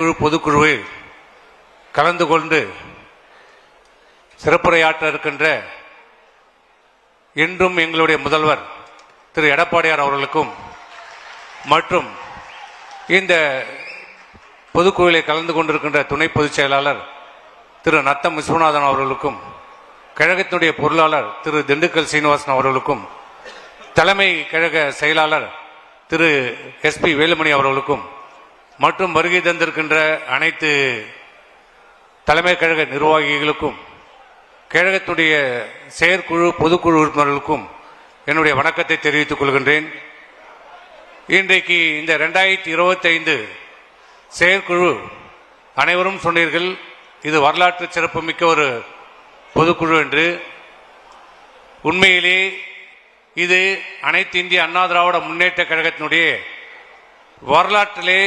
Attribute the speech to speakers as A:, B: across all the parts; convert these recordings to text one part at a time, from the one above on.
A: குழு பொதுக்குழுவில் கலந்து கொண்டு சிறப்புரையாற்ற இருக்கின்ற இன்றும் எங்களுடைய முதல்வர் திரு எடப்பாடியார் அவர்களுக்கும் மற்றும் இந்த பொதுக்குழுவில் கலந்து கொண்டிருக்கின்ற துணை பொதுச் செயலாளர் திரு நத்தம் விஸ்வநாதன் அவர்களுக்கும் கழகத்தினுடைய பொருளாளர் திரு திண்டுக்கல் சீனிவாசன் அவர்களுக்கும் தலைமை கழக செயலாளர் திரு எஸ்பி வேலுமணி அவர்களுக்கும் மற்றும் வருகை தந்திருக்கின்ற அனைத்து தலைமை கழக நிர்வாகிகளுக்கும் கழகத்துடைய செயற்குழு பொதுக்குழு உறுப்பினர்களுக்கும் என்னுடைய வணக்கத்தை தெரிவித்துக் கொள்கின்றேன். இன்றைக்கு இந்த ரெண்டாயிரத்தி இருபத்தைந்து செயற்குழு அனைவரும் சொன்னீர்கள் இது வரலாற்று சிறப்புமிக்க ஒரு பொதுக்குழு என்று. உண்மையிலே இது அனைத்து இந்திய அண்ணா திராவிட முன்னேற்ற கழகத்தினுடைய வரலாற்றிலே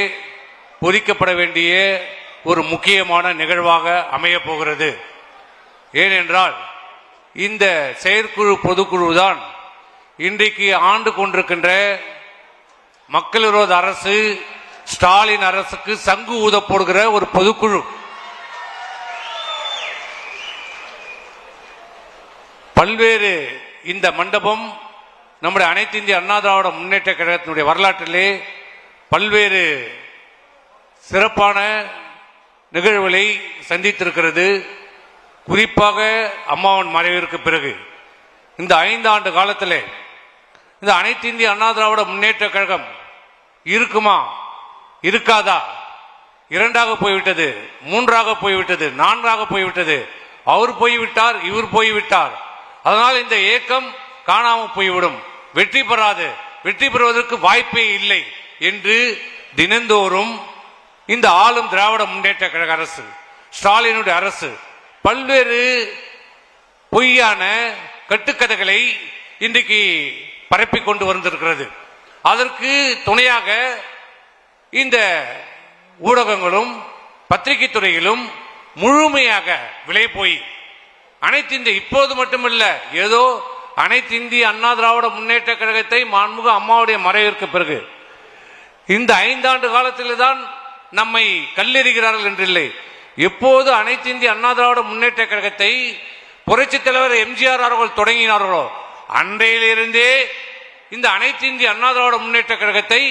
A: பொதிக்கப்பட வேண்டிய ஒரு முக்கியமான நிகழ்வாக அமையப் போகிறது. ஏனென்றால் இந்த செயற்குழு பொதுக்குழு தான் இன்றைக்கு ஆண்டு கொண்டிருக்கின்ற மக்கள் விரோத அரசு ஸ்டாலின் அரசுக்கு சங்கு ஊத போடுகிற ஒரு பொதுக்குழு. பல்வேறு இந்த மண்டபம் நம்முடைய அனைத்து இந்திய அண்ணா திராவிட முன்னேற்ற கழகத்தினுடைய வரலாற்றிலே பல்வேறு சிறப்பான நிகழ்வுகளை சந்தித்திருக்கிறது. குறிப்பாக அம்மாவன் மறைவிற்கு பிறகு. இந்த ஐந்து ஆண்டு காலத்தில் இந்த அனைத்து இந்திய அண்ணா திராவிட முன்னேற்ற கழகம் இருக்குமா? இருக்காதா? இரண்டாக போய்விட்டது மூன்றாக போய்விட்டது நான்காக போய்விட்டது. அவர் போய்விட்டார் இவர் போய்விட்டார். அதனால் இந்த ஏக்கம் காணாமல் போய்விடும். வெற்றி பெறாது. வெற்றி பெறுவதற்கு வாய்ப்பே இல்லை என்று தினந்தோறும் இந்த ஆளும் திராவிட முன்னேற்ற கழக அரசு ஸ்டாலினுடைய அரசு பல்வேறு பொய்யான கட்டுக்கதைகளை இன்றைக்கு பரப்பிக் கொண்டு வந்திருக்கிறது. அதற்கு துணையாக இந்த ஊடகங்களும் பத்திரிகை துறையிலும் முழுமையாக விலை போய் அனைத்து இந்திய இப்போது மட்டுமல்ல ஏதோ அனைத்து இந்திய அண்ணா திராவிட முன்னேற்ற கழகத்தை மாண்புக அம்மாவுடைய மறைவிற்கு பிறகு இந்த ஐந்தாண்டு காலத்தில்தான் நம்மை கல்லெறிகிறார்கள் என்றில்லை. எப்போது அனைத்து இந்திய அண்ணா திராவிட முன்னேற்ற கழகத்தை புரட்சித் தலைவர் எம்ஜிஆர் அவர்கள் தொடங்கினார்களோ அன்றையிலிருந்தே இந்த அனைத்து இந்திய அண்ணா திராவிட முன்னேற்ற கழகத்தை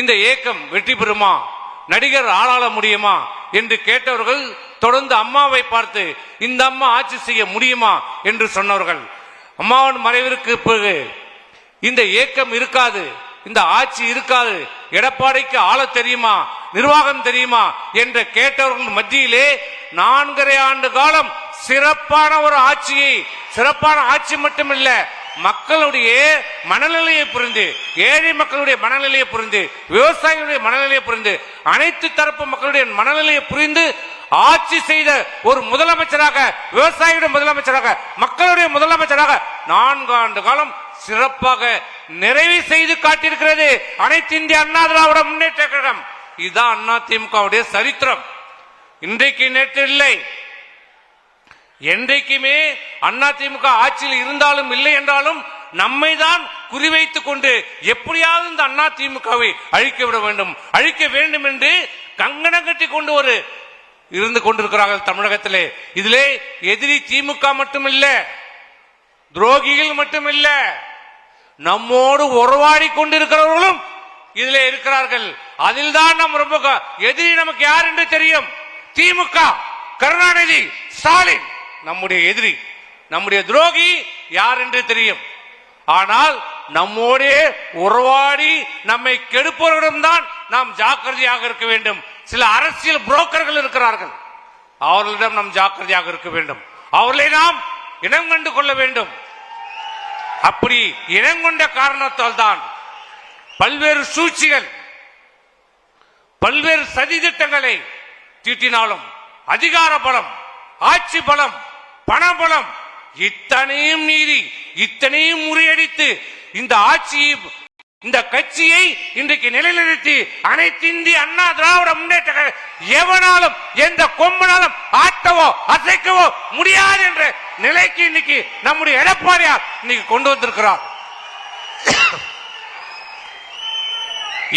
A: இந்த இயக்கம் வெற்றி பெறுமா நடிகர் ஆளாள முடியுமா என்று கேட்டவர்கள் தொடர்ந்து அம்மாவை பார்த்து இந்த அம்மா ஆட்சி செய்ய முடியுமா என்று சொன்னவர்கள். அம்மாவின் மறைவிற்கு பிறகு இந்த இயக்கம் இருக்காது இந்த ஆட்சி இருக்காது எடப்பாடிக்கு ஆள தெரியுமா நிர்வாகம் தெரியுமா என்று கேட்டவர்கள் மத்தியிலே நான்கரை ஆண்டு காலம் சிறப்பான ஒரு ஆட்சியை சிறப்பான ஆட்சி மட்டுமில்ல மக்களுடைய மனநிலையை புரிந்து ஏழை மக்களுடைய மனநிலையை புரிந்து விவசாயிகளுடைய மனநிலையை புரிந்து அனைத்து தரப்பு மக்களுடைய மனநிலையை புரிந்து ஆட்சி செய்த ஒரு முதலமைச்சராக விவசாயியுடைய முதலமைச்சராக மக்களுடைய முதலமைச்சராக நான்கு ஆண்டு காலம் சிறப்பாக நிறைவு செய்து காட்டியிருக்கிறது அனைத்து இந்திய அண்ணா திராவிட முன்னேற்ற கழகம். இதுதான் அண்ணா திமுகவுடைய சரித்திரம். இன்றைக்கு நேற்று இல்லை. என்றைக்குமே அண்ணா திமுக ஆட்சியில் இருந்தாலும் இல்லை என்றாலும் நம்மை தான் குறிவைத்துக் கொண்டு எப்படியாவது இந்த அண்ணா திமுகவை அழிக்க விட வேண்டும். அழிக்க வேண்டும் என்று கங்கணம் கட்டி கொண்டு ஒரு இருந்து கொண்டிருக்கிறார்கள் தமிழகத்திலே. இதிலே எதிரி திமுக மட்டுமில்ல துரோகிகள் மட்டுமில்ல நம்மோடு உறவாடி கொண்டிருக்கிறவர்களும் இதிலே இருக்கிறார்கள். அதில் தான் நம் ரொம்ப எதிரி நமக்கு யார் என்று தெரியும்? திமுக கருணாநிதி ஸ்டாலின். நம்முடைய எதிரி நம்முடைய துரோகி யார் என்று தெரியும்? ஆனால் நம்மோடே உறவாடி நம்மை கெடுப்பவர்களிடம் தான் நாம் ஜாக்கிரதையாக இருக்க வேண்டும். சில அரசியல் புரோக்கர்கள் இருக்கிறார்கள். அவர்களிடம் நாம் ஜாக்கிரதையாக இருக்க வேண்டும். அவர்களை நாம் இனம் கண்டு கொள்ள வேண்டும். அப்படி இனங்கொண்ட காரணத்தால் தான் பல்வேறு சூழ்ச்சிகள் பல்வேறு சதி திட்டங்களை தீட்டினாலும் அதிகார பலம் ஆட்சி பலம் பண பலம் இத்தனையும் மீறி இத்தனையும் முறியடித்து இந்த ஆட்சியை இந்த கட்சியை இன்றைக்கு நிலைநிறுத்தி அனைத்து இந்திய அண்ணா திராவிட முன்னேற்ற எவனாலும் எந்த கொம்பனாலும் ஆட்டவோ அசைக்கவோ முடியாது என்ற நிலைக்கு இன்னைக்கு நம்முடைய எடப்பாடியார் இன்னைக்கு கொண்டு வந்திருக்கிறார்.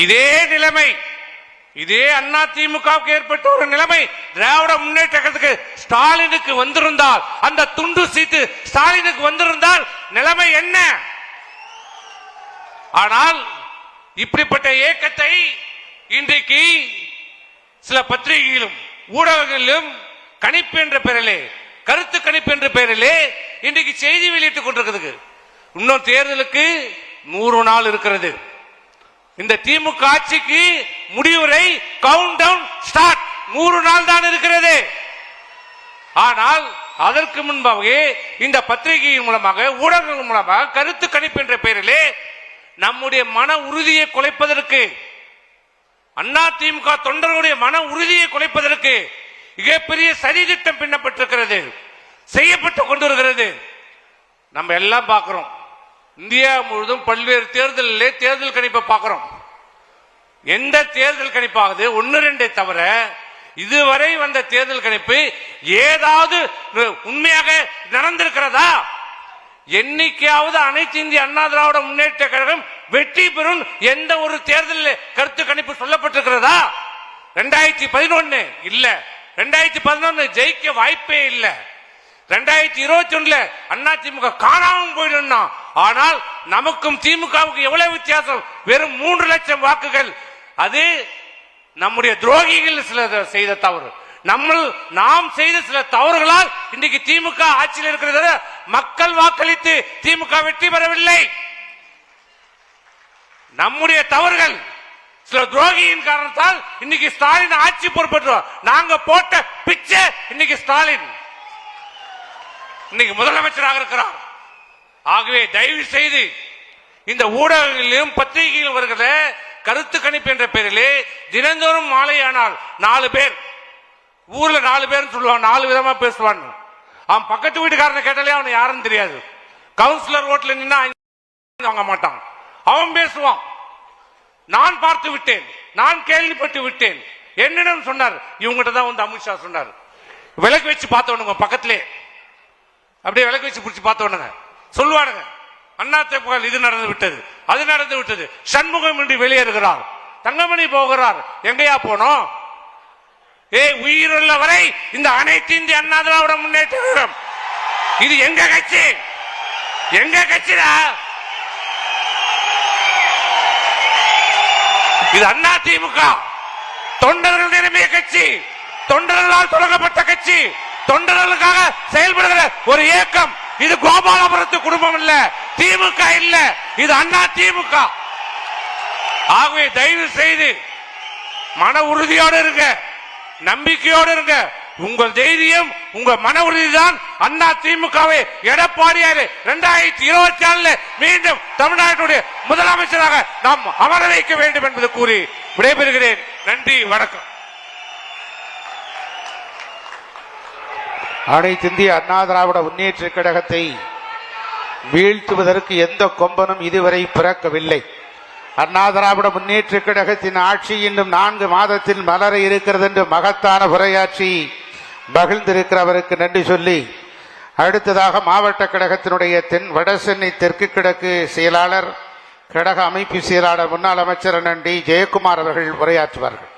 A: இதே நிலைமை இதே அண்ணா திமுகவுக்கு ஏற்பட்ட ஒரு நிலைமை திராவிட முன்னேற்றத்துக்கு ஸ்டாலினுக்கு வந்திருந்தால் அந்த துண்டு சீட்டு ஸ்டாலினுக்கு வந்திருந்தால் நிலைமை என்ன? ஆனால் இப்படிப்பட்ட ஏக்கத்தை இன்றைக்கு சில பத்திரிகைகளும் ஊடகங்களிலும் கணிப்பு என்ற பெயரிலே கருத்து கணிப்பு என்ற பெயரிலே இன்றைக்கு செய்தி வெளியிட்டுக் கொண்டிருக்கிறது. இன்னும் தேர்தலுக்கு நூறு நாள் இருக்கிறது. இந்த திமுக ஆட்சிக்கு முடிவுரை கவுண்ட் டவுன் ஸ்டார்ட் நூறு நாள் தான் இருக்கிறது. ஆனால் அதற்கு முன்பாகவே இந்த பத்திரிகையின் மூலமாக ஊடகங்கள் மூலமாக கருத்து கணிப்பு என்ற பெயரிலே நம்முடைய மன உறுதியை குலைப்பதற்கு அண்ணா திமுக தொண்டர்களுடைய மன உறுதியை குலைப்பதற்கு மிகப்பெரிய சரி திட்டம் பின்னப்பட்டிருக்கிறது செய்யப்பட்டு கொண்டிருக்கிறது. நம்ம எல்லாம் பார்க்கிறோம். இந்தியா முழுவதும் பல்வேறு தேர்தலிலே தேர்தல் கணிப்பை பார்க்கிறோம். எந்த தேர்தல் கணிப்பாகுது? ஒன்னு ரெண்டை தவிர இதுவரை வந்த தேர்தல் கணிப்பு ஏதாவது உண்மையாக நடந்திருக்கிறதா? என்னைக்காவது அனைத்து இந்திய அண்ணா திராவிட முன்னேற்ற கழகம் வெற்றி பெறும் எந்த ஒரு தேர்தல் கருத்து கணிப்பு சொல்லப்பட்டிருக்கிறதா? ரெண்டாயிரத்தி பதினொன்னு இல்ல. ரெண்டாயிரத்தி பதினொன்னு ஜெயிக்க வாய்ப்பே இல்லை. ரெண்டாயிரத்தி இருபத்தி ஒண்ணுல அண்ணா திமுக காணாமல் போயிடும் ஆனால் நமக்கும் திமுகவுக்கு எவ்வளவு வித்தியாசம்? வெறும் மூன்று லட்சம் வாக்குகள் அது நம்முடைய துரோகிகள் சில செய்த தவறு. நம்ம நாம் செய்த சில தவறுகளால் இன்றைக்கு திமுக ஆட்சியில் இருக்கிறத மக்கள் வாக்களித்து திமுக வெற்றி பெறவில்லை. நம்முடைய தவறுகள் சில துரோகியின் காரணத்தால் இன்னைக்கு ஸ்டாலின் ஆட்சி பொறுப்பேற்றோம் நாங்க போட்ட பிச்சை இன்னைக்கு ஸ்டாலின். இன்னைக்கு முதலமைச்சராக இருக்கிறார். ஆகவே தயவு செய்து இந்த ஊடகங்களிலும் பத்திரிகையில் வருகிற கருத்து கணிப்பு என்ற பெயரிலே தினந்தோறும் மாலையானால் நாலு பேர். ஊர்ல நாலு பேர் சொல்லுவான் நாலு விதமா பேசுவான். அவன் பக்கத்து வீட்டுக்காரனை கேட்டாலே அவன் யாருன்னு தெரியாது. கவுன்சிலர் ஓட்டுல நின்னா வாங்க மாட்டான். அவன் பேசுவான். நான் பார்த்து விட்டேன். நான் கேள்விப்பட்டு விட்டேன். என்னிடம் சொன்னார். இவங்ககிட்ட தான் வந்து அமித்ஷா சொன்னார். விளக்கு வச்சு பார்த்தவனுங்க பக்கத்திலே. அப்படியே விளக்கு வச்சு பிடிச்சி பார்த்தவனுங்க சொல்லுவானுங்க. அண்ணா புகழ் இது நடந்து விட்டது அது நடந்து விட்டது. சண்முகம் இன்றி வெளியேறுகிறார். தங்கமணி போகிறார். எங்கேயா போனோம்? ஏ உயிருள்ள வரை இந்த அனைத்து இந்திய அண்ணா திராவிட முன்னேற்ற இது எங்க கட்சி? எங்க கட்சிடா? இது அண்ணா திமுக. தொண்டர்கள் நிரம்பிய கட்சி. தொண்டர்களால் தொடங்கப்பட்ட கட்சி. தொண்டர்களுக்காக செயல்படுகிற ஒரு இயக்கம். இது கோபாலபுரத்து குடும்பம் இல்ல. திமுக இல்ல. இது அண்ணா திமுக. ஆகவே தயவு செய்து மன உறுதியோடு இருங்க. நம்பிக்கையோடு இருங்க. உங்கள் தைரியம் உங்க மன உறுதிதான் அண்ணா திமுகவை எடப்பாடியார் இரண்டாயிரத்தி இருபத்தி ஆறுல மீண்டும் தமிழ்நாட்டுடைய முதலமைச்சராக நாம் அமர வைக்க வேண்டும் என்பது கூறி விடைபெறுகிறேன். நன்றி வணக்கம்.
B: அனைத்து இந்திய அண்ணா திராவிட முன்னேற்ற கழகத்தை வீழ்த்துவதற்கு எந்த கொம்பனும் இதுவரை பிறக்கவில்லை. அண்ணா திராவிட முன்னேற்ற கழகத்தின் ஆட்சி இன்னும் நான்கு மாதத்தில் மலர இருக்கிறது என்று மகத்தான உரையாற்றி மகிழ்ந்திருக்கிறவருக்கு நன்றி சொல்லி அடுத்ததாக மாவட்ட கழகத்தினுடைய தென் வடசென்னை தெற்கு கிழக்கு செயலாளர் கழக அமைப்பு செயலாளர் முன்னாள் அமைச்சர் நன்றி ஜெயக்குமார் அவர்கள் உரையாற்றுவார்கள்.